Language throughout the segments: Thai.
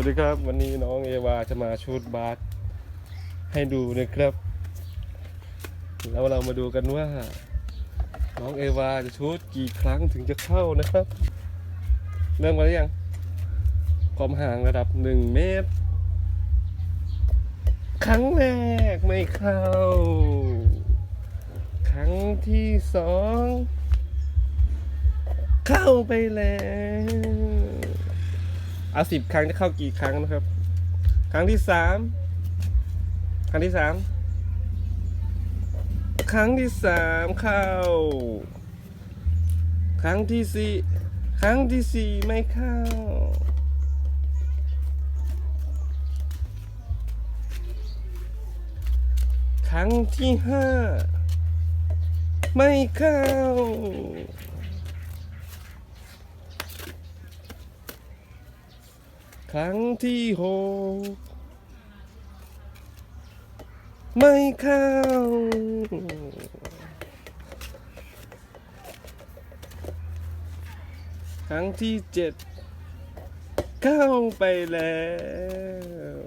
วัสดีครับ วันนี้น้องเอวาจะมาชูดบาสให้ดูนะครับ แล้วเรามาดูกันว่า น้องเอวาจะชูดกี่ครั้งถึงจะเข้านะครับ เริ่มกันหรือยัง ความห่างระดับหนึ่งเมตร ครั้งแรกไม่เข้า ครั้งที่สอง เข้าไปแล้ว เอาสิบครั้งจะเข้ากี่ครั้งนะครับ ครั้งที่สามครั้งที่สามครั้งที่สามเข้า ครั้งที่สี่ครั้งที่สี่ไม่เข้า ครั้งที่ห้าไม่เข้า ครั้งที่หกไม่เข้า ครั้งที่เจ็ดเข้าไปแล้ว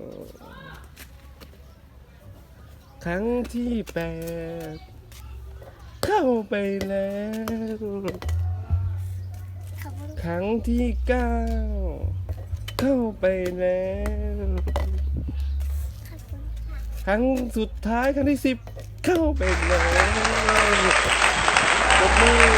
ครั้งที่แปดเข้าไปแล้วขอบคุณครั้งที่เก้า เข้าไปแล้ว ครั้งสุดท้ายครั้งที่สิบเข้าไปแล้วจบมือ